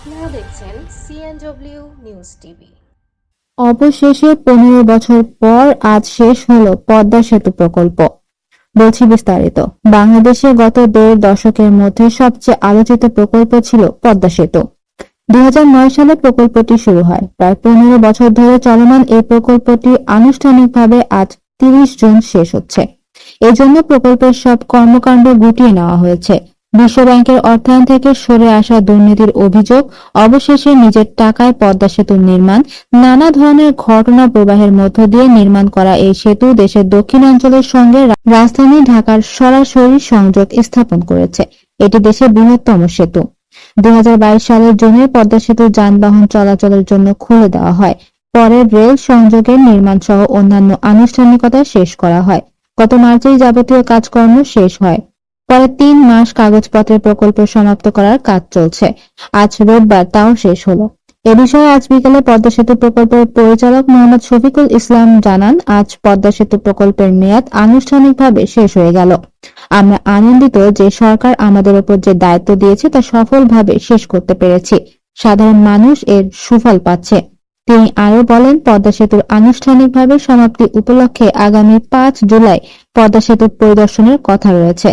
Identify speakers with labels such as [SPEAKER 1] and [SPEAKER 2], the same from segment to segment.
[SPEAKER 1] দেখছেন CNW news TV
[SPEAKER 2] অবশেষে পনেরো বছর পর আজ শেষ হলো পদ্মা সেতু প্রকল্প। বলছি বিস্তারিত। বাংলাদেশে গত দেড় দশকের মধ্যে সবচেয়ে আলোচিত প্রকল্প ছিল পদ্মা সেতু। দু হাজার নয় সালে প্রকল্পটি শুরু হয়। প্রায় পনেরো বছর ধরে চলমান এই প্রকল্পটি আনুষ্ঠানিকভাবে আজ তিরিশ জুন শেষ হচ্ছে। এজন্য প্রকল্পের সব কর্মকাণ্ড গুটিয়ে নেওয়া হয়েছে। বিশ্বব্যাংকের অর্থায়ন থেকে সরে আসা দুর্নীতির অভিযোগ, অবশেষে নিজের টাকায় পদ্মা সেতু নির্মাণ, নানা ধরনের ঘটনা প্রবাহের মধ্য দিয়ে নির্মাণ করা এই সেতু দেশের দক্ষিণাঞ্চলের সঙ্গে রাজধানী ঢাকার সরাসরি সংযোগ স্থাপন করেছে। এটি দেশের বৃহত্তম সেতু। দুই হাজার বাইশ সালের জুনে পদ্মা সেতু যানবাহন চলাচলের জন্য খুলে দেওয়া হয়। পরে রেল সংযোগের নির্মাণ সহ অন্যান্য আনুষ্ঠানিকতা শেষ করা হয়। গত মার্চেই যাবতীয় কাজকর্ম শেষ হয়। পরে তিন মাস কাগজপত্রের প্রকল্প সমাপ্ত করার কাজ চলছে। আজ রোববার তাও শেষ হলো। এ বিষয়ে আজ বিকেলে পদ্মা সেতু প্রকল্পের পরিচালক মোহাম্মদ শফিকুল ইসলাম জানান, আজ পদ্মা সেতু প্রকল্পের মেয়াদ আনুষ্ঠানিকভাবে শেষ হয়ে গেল। আমরা আনন্দিত যে সরকার আমাদের উপর যে দায়িত্ব দিয়েছে তা সফলভাবে শেষ করতে পেরেছি। সাধারণ মানুষ এর সুফল পাচ্ছে। তিনি আরও বলেন, পদ্মা সেতুর আনুষ্ঠানিকভাবে সমাপ্তি উপলক্ষে আগামী পাঁচ জুলাই পদ্মা সেতু পরিদর্শনের কথা রয়েছে।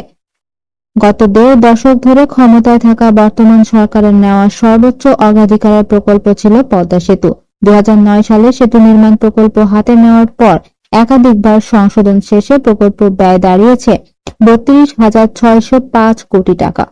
[SPEAKER 2] গত দেড় দশক ধরে ক্ষমতায় থাকা বর্তমান সরকারের নেওয়া সর্বোচ্চ অগ্রাধিকারের প্রকল্প ছিল পদ্মা সেতু। দু হাজার নয় সালে সেতু নির্মাণ প্রকল্প হাতে নেওয়ার পর একাধিকবার সংশোধন শেষে প্রকল্প ব্যয় দাঁড়িয়েছে বত্রিশ হাজার ছয়শো পাঁচ কোটি টাকা।